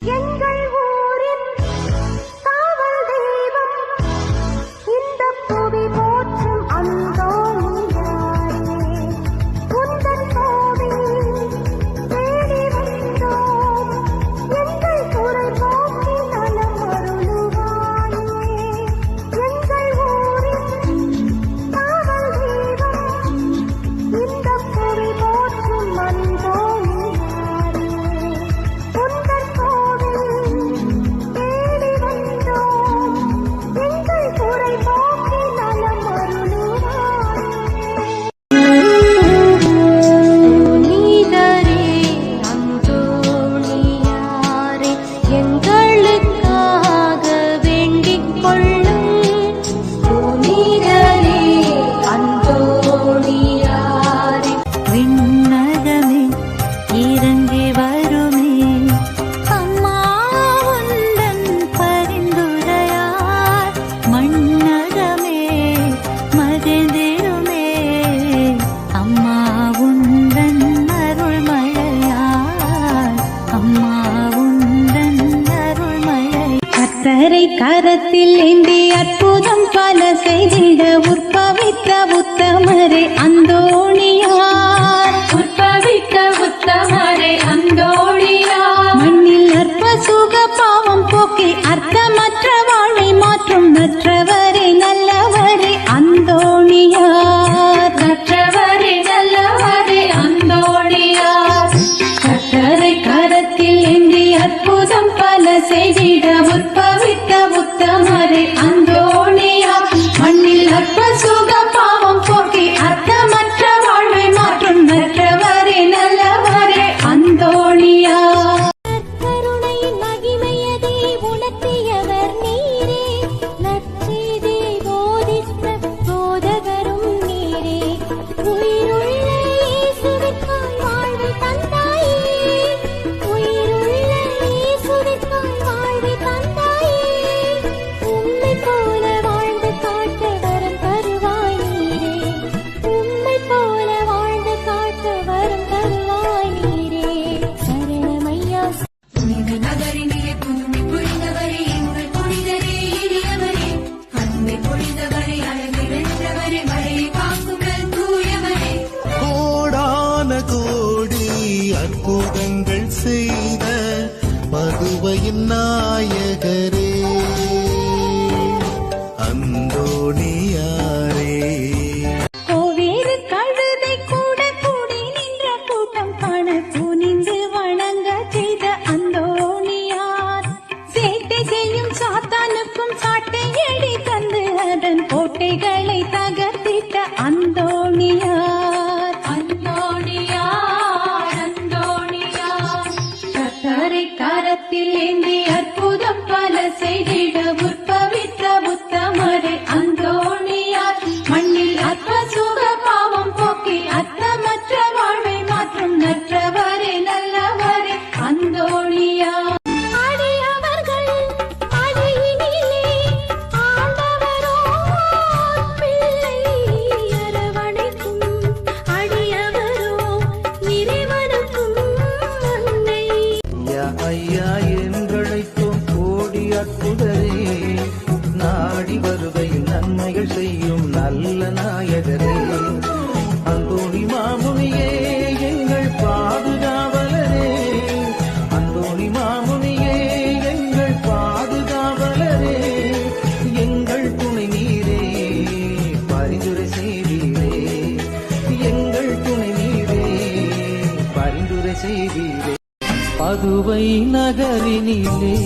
Yang. அவளுக்கு கர்த்தரை கரத்தில் ஏந்தி அற்புதம் பல செய்திட உற்பவித்த உத்தமரே அந்தோணியார். உற்பவித்த உத்தமரே அந்தோணியார். மண்ணில் அற்ப சுக பாவம் போக்கி அர்த்தமற்ற வாழ்வை மாற்றும் மற்றவரே நல்லவரே அந்தோணியார். மற்றவரே நல்லவரே அந்தோணியார். கர்த்தரை கரத்தில் ஏந்தி அற்புதம் பல செய்திட நாயகரே. வருகையில் நன்மைகள் செய்யும் நல்ல நாயகரே. அந்தோணி மாமுனியே எங்கள் பாதுகாவலரே. அந்தோணி மாமுனியே எங்கள் பாதுகாவலரே. எங்கள் துணை நீரே பரிந்துரை செய்தீரே எங்கள் துணை நீரே பரிந்துரை செய்தீரே பதுவை நகரினிலே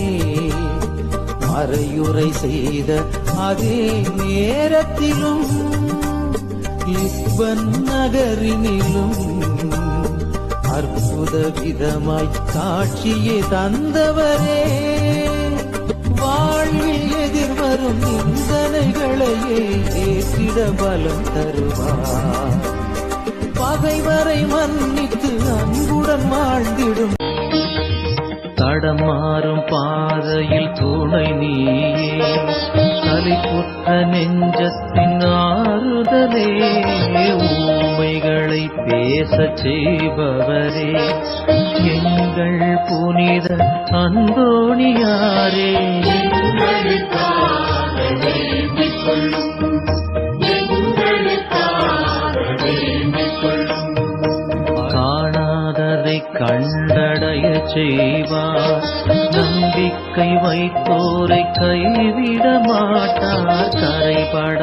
மறையுறை செய்த அதே நேரத்திலும் லிஸ்பன் நகரினிலும் அற்புத விதமாய் காட்சியை தந்தவரே. வாழ்வில் எதிர்வரும் நிந்தனைகளையே ஏற்றிட பலம் தருவார். பகைவரை மன்னித்து அன்புடன் வாழ்ந்திடும். தடமாறும் பாதையில் துணை நீயே. சலிப்புற்ற நெஞ்சத்தின் ஆறுதலே ஊமைகளை பேசச் செய்பவரே. எங்கள் புனித அந்தோணியாரே. காணாததை கண்டடைய செய்வார். நம்பிக்கை வைத்தோரை கைவிட மாட்டார் கரைபட